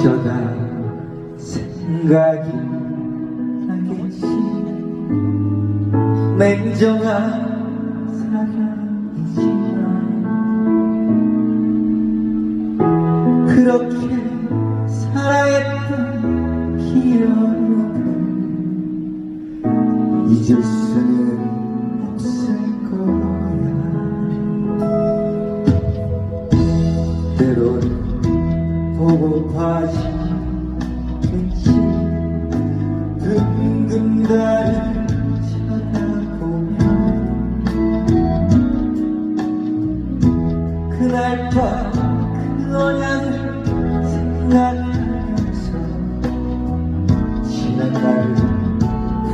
어쩌다 생각이 나겠지. 냉정한 사랑이지만 그렇게 사랑했던 기억은 잊을 수는 그날 밤그 언양을 생각하면서 지난 날을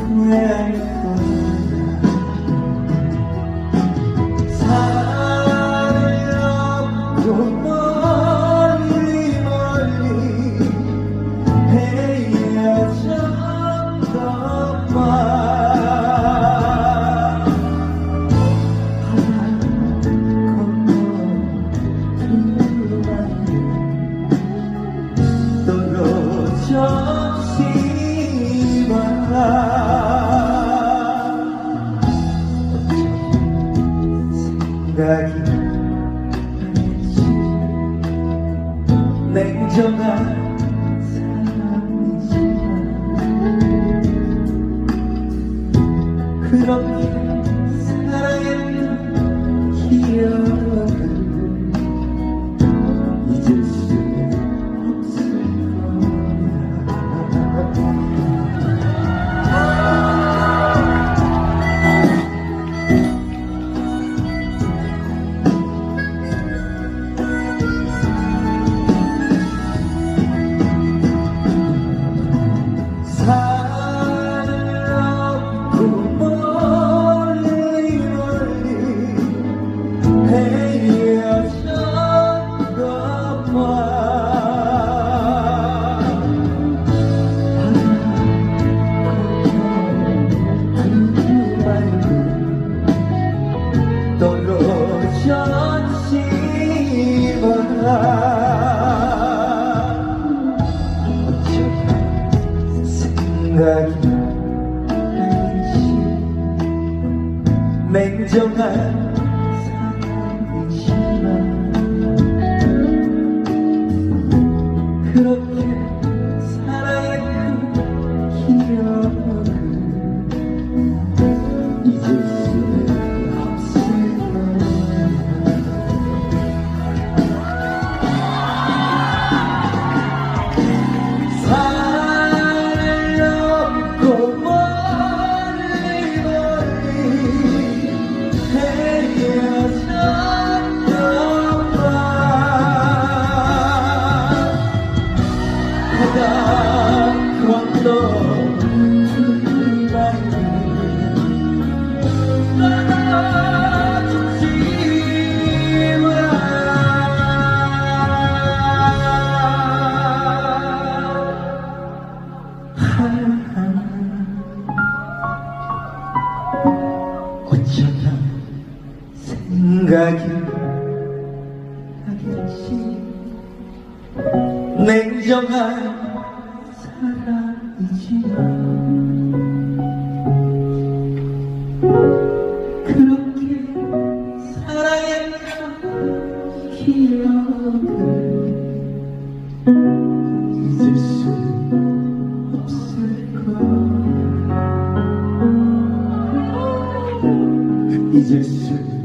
후회할 거야 사랑을 넘 생각이 나겠지 냉정한 사람이지만 그렇게 냉정한 사랑이지만 그렇게 생각이 나겠지. 냉정한 사랑이지만 그렇게 사랑했던 기억을 잊을 수 없을 거야. 잊을 수